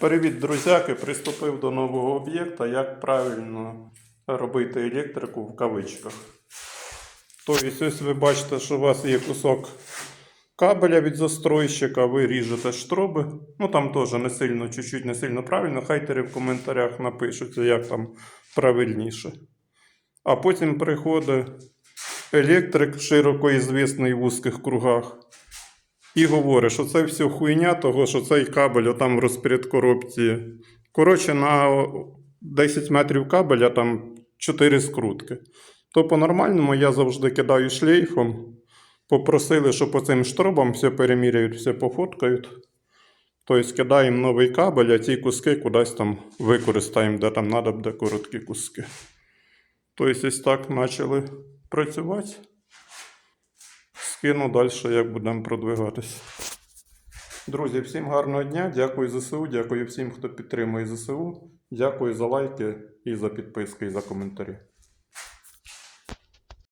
Привіт, друзяки! Приступив до нового об'єкта. Як правильно робити електрику в кавичках. Тобто, ось ви бачите, що у вас є кусок кабеля від застройщика, ви ріжете штроби. Ну там теж не сильно, чуть-чуть не сильно правильно. Хайтери в коментарях напишуть, як там правильніше. А потім приходить електрик, широко ізвісний в вузьких кругах. І говорить, що це все хуйня, того, що цей кабель отам в розпредкоробці. Коротше, на 10 метрів кабеля там 4 скрутки. То по-нормальному я завжди кидаю шлейфом. Попросили, що по цим штробам все переміряють, все пофоткають. Тобто кидаємо новий кабель, а ці куски кудись там використаємо, де там треба буде короткі куски. Тобто, ось так почали працювати. Скину далі, як будемо продвигатись. Друзі, всім гарного дня. Дякую ЗСУ, дякую всім, хто підтримує ЗСУ. Дякую за лайки і за підписки, і за коментарі.